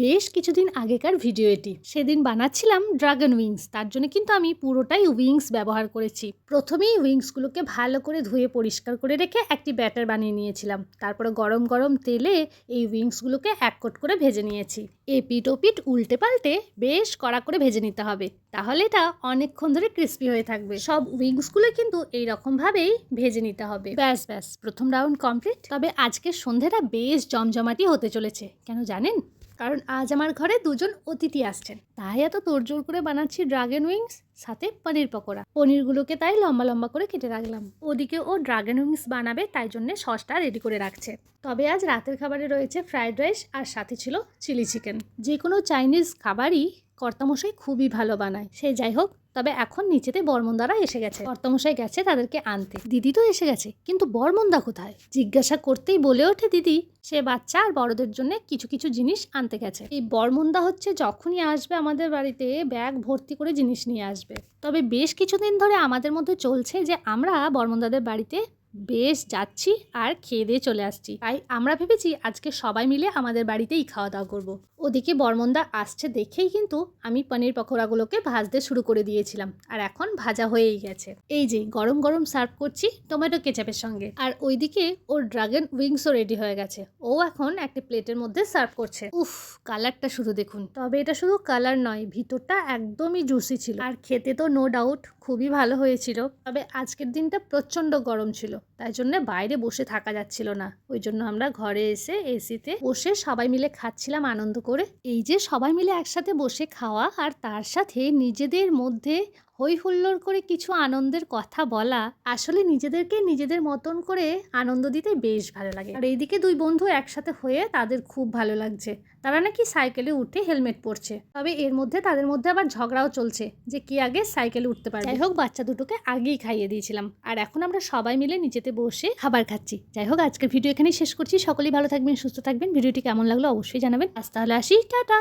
বেশ কিছুদিন আগেকার ভিডিও এটি। সেদিন বানাচ্ছিলাম ড্রাগন উইংস তার জন্য কিন্তু আমি পুরোটাই উইংস ব্যবহার করেছি। প্রথমেই উইংসগুলোকে ভালো করে ধুয়ে পরিষ্কার করে রেখে একটি ব্যাটার বানিয়ে নিয়েছিলাম। তারপরে গরম গরম তেলে এই উইংসগুলোকে এক কোট করে ভেজে নিয়েছি। এপিট ওপিট উল্টে পাল্টে বেশ কড়া করে ভেজে নিতে হবে। তাহলে এটা অনেকক্ষণ ধরে ক্রিস্পি হয়ে থাকবে। সব উইংসগুলো কিন্তু এই রকম ভাবেই ভেজে নিতে হবে। ব্যাস ব্যাস, প্রথম রাউন্ড কমপ্লিট তবে আজকের সন্ধ্যেটা বেশ জমজমাটি হতে চলেছে। কেন জানেন? কারণ আজ আমার ঘরে দুজন অতিথি আসছেন। তাই এত তোড়জোড় করে বানাচ্ছি ড্রাগন উইংস সাথে পনির পকোড়া। পনিরগুলোকে তাই লম্বা লম্বা করে কেটে রাখলাম। ওদিকে ও ড্রাগন উইংস বানাবে, তাই জন্যে সসটা রেডি করে রাখছে। তবে আজ রাতের খাবারে রয়েছে ফ্রাইড রাইস আর সাথে ছিল চিলি চিকেন যে কোনো চাইনিজ খাবারই কর্তামশাই খুবই ভালো বানায়। সে যাই হোক তবে এখন নিচেতে বর্মন্দারা এসে গেছে। কর্তমশাই গেছে তাদেরকে আনতে। দিদি তো এসে গেছে, কিন্তু বর্মন্দা কোথায়? জিজ্ঞাসা করতেই বলে ওঠে দিদি, সে বাচ্চা আর বড়দের জন্য কিছু কিছু জিনিস আনতে গেছে। এই বর্মন্দা হচ্ছে যখনই আসবে আমাদের বাড়িতে, ব্যাগ ভর্তি করে জিনিস নিয়ে আসবে। তবে বেশ কিছুদিন ধরে আমাদের মধ্যে চলছে যে আমরা বর্মন্দাদের বাড়িতে বেশ, যাচ্ছি আর খেয়ে দিয়ে চলে আসছি। তাই আমরা ভেবেছি আজকে সবাই মিলে আমাদের বাড়িতেই খাওয়া দাওয়া করব। ওদিকে বর্মন্দা আসছে দেখেই কিন্তু আমি পনির পকোড়াগুলোকে ভাজতে শুরু করে দিয়েছিলাম। আর এখন ভাজা হয়েই গেছে। এই যে, গরম গরম সার্ভ করছি টমেটো কেচাপের সঙ্গে। আর ওইদিকে ওর ড্রাগন উইংসও রেডি হয়ে গেছে। ও এখন একটা প্লেটের মধ্যে সার্ভ করছে। উফ, কালারটা শুধু দেখুন। তবে এটা শুধু কালার নয়, ভিতরটা একদমই জুসি ছিল। আর খেতে তো নো ডাউট খুবই ভালো হয়েছিল। তবে আজকের দিনটা প্রচণ্ড গরম ছিল। তাই জন্য বাইরে বসে থাকা যাচ্ছিল না। ওই জন্য আমরা ঘরে এসে এসিতে বসে সবাই মিলে খাচ্ছিলাম আনন্দ করে। এই যে সবাই মিলে একসাথে বসে খাওয়া আর তার সাথে নিজেদের মধ্যে হই হুল্লোড় করে কিছু আনন্দের কথা বলা আসলে নিজেদেরকে নিজেদের মতন করে আনন্দ দিতে বেশ ভালো লাগে। আর এইদিকে দুই বন্ধু একসাথে হয়ে তাদের খুব ভালো লাগছে। তারা নাকি সাইকেলে উঠে হেলমেট পরছে। তবে এর মধ্যে তাদের মধ্যে আবার ঝগড়াও চলছে যে কে আগে সাইকেলে উঠতে পারে যাই হোক, বাচ্চা দুটোকে আগেই খাইয়ে দিয়েছিলাম। আর এখন আমরা সবাই মিলে নিজেতে বসে খাবার খাচ্ছি। যাই হোক, আজকের ভিডিও এখানেই শেষ করছি। সকলেই ভালো থাকবেন, সুস্থ থাকবেন। ভিডিওটি কেমন লাগল অবশ্যই জানাবেন। আজ তাহলে আসি। টাটা!